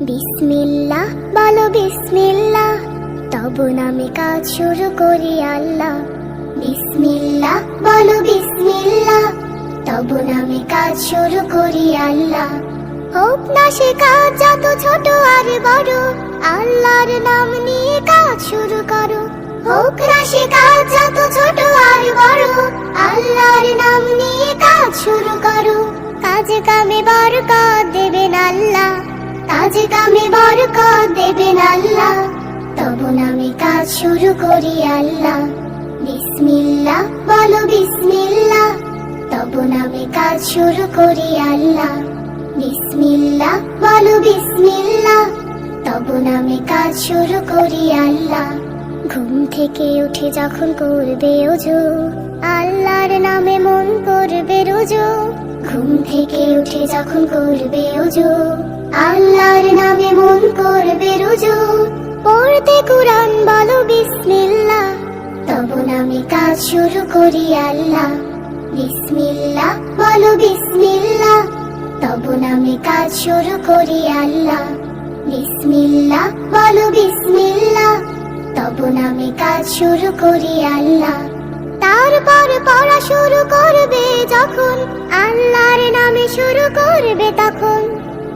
বিসমিল্লাহ, বলো বিসমিল্লাহ। তব নামে কাজ শুরু করি আল্লাহ। বিসমিল্লাহ, বলো বিসমিল্লাহ। তব নামে কাজ শুরু করি আল্লাহ। হোক না সে কাজ, যত ছোট আর বড়, আল্লাহর নাম নিয়ে কাজ শুরু করো। হোক না সে কাজ, যত ছোট আর বড়, আল্লাহর নাম নিয়ে কাজ শুরু করো। কাজে কামে বরকত দেবেন আল্লাহ। কাজে কামে বরকত দেবেন আল্লাহ। তবু নামে কাজ শুরু করি আল্লাহ। বিসমিল্লাহ, বলো বিসমিল্লাহ। তবু নামে কাজ শুরু করি আল্লাহ। বিসমিল্লাহ, বলো বিসমিল্লাহ। তবু নামে কাজ শুরু করি আল্লাহ। ঘুম থেকে উঠে যখন করবে ওজো আল্লাহর নামে মন করবে রোজো। ঘুম থেকে উঠে যখন করবে ওজো আল্লাহর নামে মন করবে রোজো। পড়তে কোরআন বলো, বিসমিল্লাহ। তবু নামে কাজ শুরু করি আল্লাহ। বিসমিল্লাহ বলো, বিসমিল্লাহ। তবু নামে কাজ শুরু করি আল্লাহ। বিসমিল্লাহ বলো, বিসমিল্লাহ। তবু নামে কাজ শুরু করি আল্লাহ। তারপর পড়া শুরু করবে যখন। আল্লাহর নামে শুরু করবে তখন।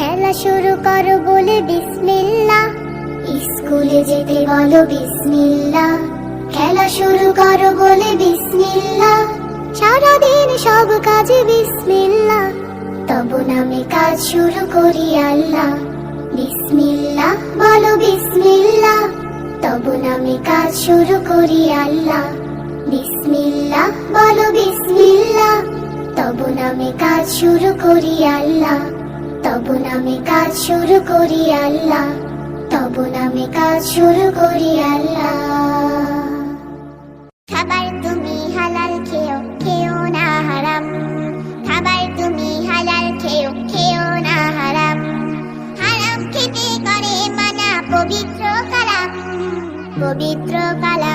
খেলা শুরু করো বলে বিসমিল্লাহ স্কুলে যেতে বলো বিসমিল্লাহ খেলা শুরু করো বলে বিসমিল্লাহ সারাদিন সব কাজে বিসমিল্লাহ তবু নামে কাজ শুরু করি আল্লাহ। বিসমিল্লাহ বলো বিসমিল্লাহ তবু নামে কাজ শুরু করি আল্লাহ। বিসমিল্লাহ বলো বিসমিল্লাহ তবু নামে কাজ শুরু করি আল্লাহ। কাজ শুরু করি আল্লাহ কাজ শুরু করি আল্লাহ। খাবার তুমি হালাল খেও খেও না হারাম। খাবার তুমি হালাল খেও খেও না হারাম। হারাম খেতে করে মানা পবিত্র কালাম। পবিত্র কালাম